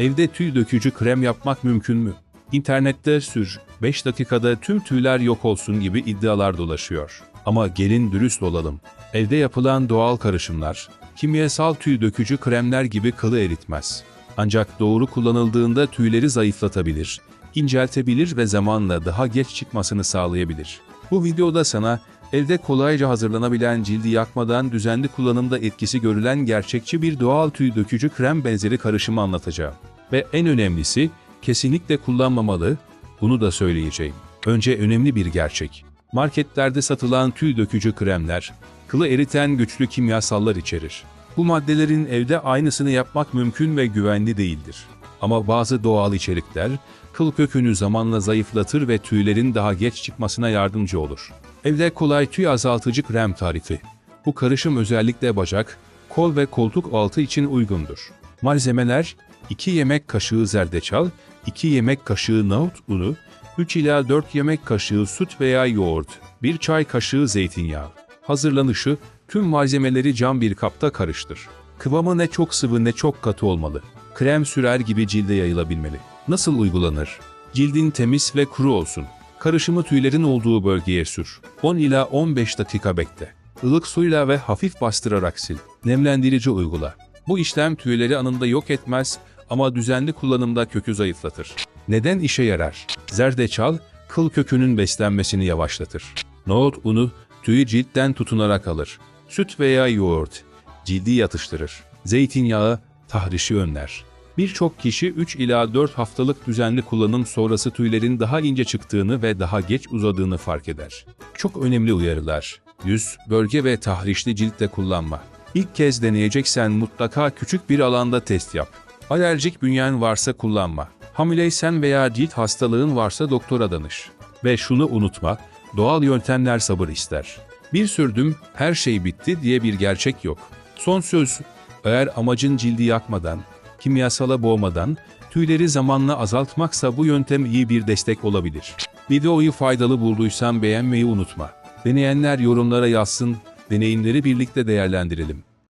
Evde tüy dökücü krem yapmak mümkün mü? İnternette sür, 5 dakikada tüm tüyler yok olsun gibi iddialar dolaşıyor. Ama gelin dürüst olalım. Evde yapılan doğal karışımlar, kimyasal tüy dökücü kremler gibi kılı eritmez. Ancak doğru kullanıldığında tüyleri zayıflatabilir, inceltebilir ve zamanla daha geç çıkmasını sağlayabilir. Bu videoda sana evde kolayca hazırlanabilen cildi yakmadan düzenli kullanımda etkisi görülen gerçekçi bir doğal tüy dökücü krem benzeri karışımı anlatacağım. Ve en önemlisi kesinlikle kullanmamalı, bunu da söyleyeceğim. Önce önemli bir gerçek. Marketlerde satılan tüy dökücü kremler, kılı eriten güçlü kimyasallar içerir. Bu maddelerin evde aynısını yapmak mümkün ve güvenli değildir. Ama bazı doğal içerikler, kıl kökünü zamanla zayıflatır ve tüylerin daha geç çıkmasına yardımcı olur. Evde kolay tüy azaltıcı krem tarifi. Bu karışım özellikle bacak, kol ve koltuk altı için uygundur. Malzemeler 2 yemek kaşığı zerdeçal, 2 yemek kaşığı nohut unu, 3 ila 4 yemek kaşığı süt veya yoğurt, 1 çay kaşığı zeytinyağı. Hazırlanışı tüm malzemeleri cam bir kapta karıştır. Kıvamı ne çok sıvı ne çok katı olmalı. Krem sürer gibi cilde yayılabilmeli. Nasıl uygulanır? Cildin temiz ve kuru olsun. Karışımı tüylerin olduğu bölgeye sür. 10 ila 15 dakika bekle. Ilık suyla ve hafif bastırarak sil. Nemlendirici uygula. Bu işlem tüyleri anında yok etmez ama düzenli kullanımda kökü zayıflatır. Neden işe yarar? Zerdeçal, kıl kökünün beslenmesini yavaşlatır. Nohut unu, tüyü ciltten tutunarak alır. Süt veya yoğurt, cildi yatıştırır. Zeytinyağı, tahrişi önler. Birçok kişi 3 ila 4 haftalık düzenli kullanım sonrası tüylerin daha ince çıktığını ve daha geç uzadığını fark eder. Çok önemli uyarılar. Yüz, bölge ve tahrişli ciltte kullanma. İlk kez deneyeceksen mutlaka küçük bir alanda test yap. Alerjik bünyen varsa kullanma. Hamileysen veya cilt hastalığın varsa doktora danış. Ve şunu unutma, doğal yöntemler sabır ister. Bir sürdüm, her şey bitti diye bir gerçek yok. Son söz, eğer amacın cildi yakmadan, kimyasala boğmadan, tüyleri zamanla azaltmaksa bu yöntem iyi bir destek olabilir. Videoyu faydalı bulduysan beğenmeyi unutma. Deneyenler yorumlara yazsın, deneyimleri birlikte değerlendirelim.